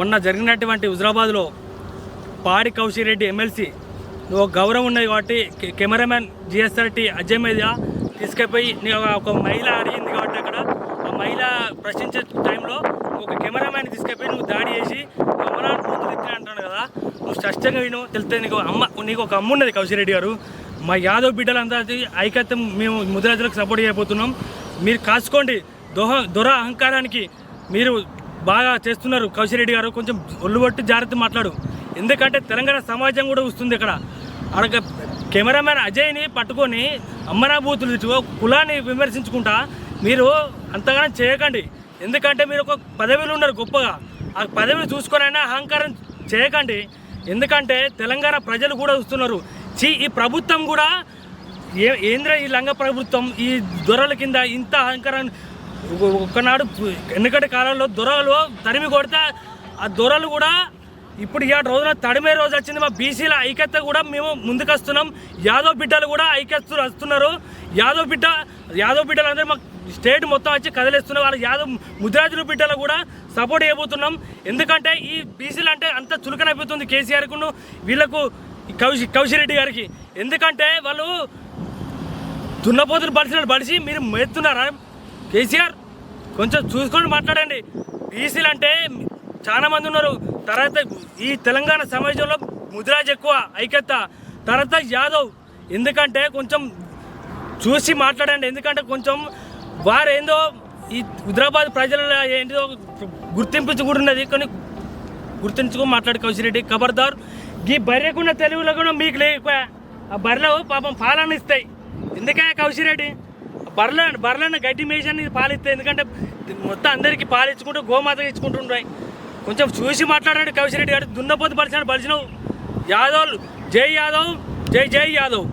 మొన్న జరిగినటువంటి హుజరాబాద్లో పాడి కౌశిరెడ్డి ఎమ్మెల్సీ నువ్వు ఒక గౌరవం ఉన్నది కాబట్టి కెమెరామెన్ జిఎస్ఆర్టీ అజయ్ మీద తీసుకుపోయి నీ ఒక- ఒక మహిళ అడిగింది కాబట్టి అక్కడ. ఆ మహిళ ప్రశ్నించే టైంలో ఒక కెమెరామ్యాన్ తీసుకుపోయి నువ్వు దాడి చేసి అమరావతి కూతురు ఇచ్చిన అంటాను కదా. నువ్వు స్పష్టంగా విను తెలుస్తుంది నీకు అమ్మ నీకు ఒక అమ్మ ఉన్నది కౌశిరెడ్డి గారు. మా యాదవ్ బిడ్డలంతా ఐకత్యం మేము ముద్రాజులకు సపోర్ట్ చేయబోతున్నాం. మీరు కాసుకోండి. దోహ దొర అహంకారానికి మీరు బాగా చేస్తున్నారు కౌశిరెడ్డి గారు. కొంచెం ఒళ్ళుబట్టి జాగ్రత్త మాట్లాడు. ఎందుకంటే తెలంగాణ సమాజం కూడా వస్తుంది ఇక్కడ. అక్కడ కెమెరామ్యాన్ అజయ్ని పట్టుకొని అమ్మనాభూతులు కులాన్ని విమర్శించుకుంటా మీరు అంతగానం చేయకండి. ఎందుకంటే మీరు ఒక పదవిలో ఉన్నారు గొప్పగా. ఆ పదవిని చూసుకొనైనా అహంకారం చేయకండి. ఎందుకంటే తెలంగాణ ప్రజలు కూడా వస్తున్నారు చీ ఈ ప్రభుత్వం కూడా ఏ ఏంద్ర ఈ లంగ ప్రభుత్వం ఈ దొరల కింద ఇంత అహంకారం ఒకనాడు ఎన్నికటి కాలంలో దొరలు తరిమి కొడితే ఆ దొరలు కూడా ఇప్పుడు ఈ రోజున తడిమే రోజు వచ్చింది. మా బీసీల ఐక్యత కూడా మేము ముందుకొస్తున్నాం. యాదవ్ బిడ్డలు కూడా ఐక్యత వస్తున్నారు. యాదవ్ బిడ్డ యాదవ్ బిడ్డలు అందరూ మాకు స్టేట్ మొత్తం వచ్చి కదిలిస్తున్నారు. వాళ్ళ యాదవ్ ముద్రాజుల బిడ్డలు కూడా సపోర్ట్ చేయబోతున్నాం. ఎందుకంటే ఈ బీసీలు అంటే అంత చులకనైపోతుంది కేసీఆర్కును వీళ్ళకు కౌశి కౌశిరెడ్డి గారికి. ఎందుకంటే వాళ్ళు దున్నపోతులు బలిసినట్టు బలిసి మీరు మెత్తున్నారా? కేసీఆర్ కొంచెం చూసుకొని మాట్లాడండి. బీసీలు అంటే చాలా మంది ఉన్నారు. తర్వాత ఈ తెలంగాణ సమాజంలో ముదిరాజ్ ఎక్కువ ఐక్యత. తర్వాత యాదవ్. ఎందుకంటే కొంచెం చూసి మాట్లాడండి. ఎందుకంటే కొంచెం వారు ఏందో ఈ హైదరాబాద్ ప్రజల ఏంటో గుర్తింపు కూడా ఉన్నది. కానీ గుర్తించుకొని మాట్లాడు కౌశిరెడ్డి ఖబర్దార్. ఈ బర్రెకున్న తెలుగులో కూడా మీకు లేకపోయా? ఆ బర్రెలు పాపం పాలన ఇస్తాయి ఎందుకే కౌశిరెడ్డి బర్రెల బర్రెలను గడ్డి మేషాన్ని పాలిస్తాయి ఎందుకంటే మొత్తం అందరికీ పాలించుకుంటూ గోమాత ఇచ్చుకుంటుంటాయి కొంచెం చూసి మాట్లాడాడు కౌశిరెడ్డి గారు. దున్నపోతు పరిచిన బలిచినవు యాదవ్ జై యాదవ్ జై జై యాదవ్.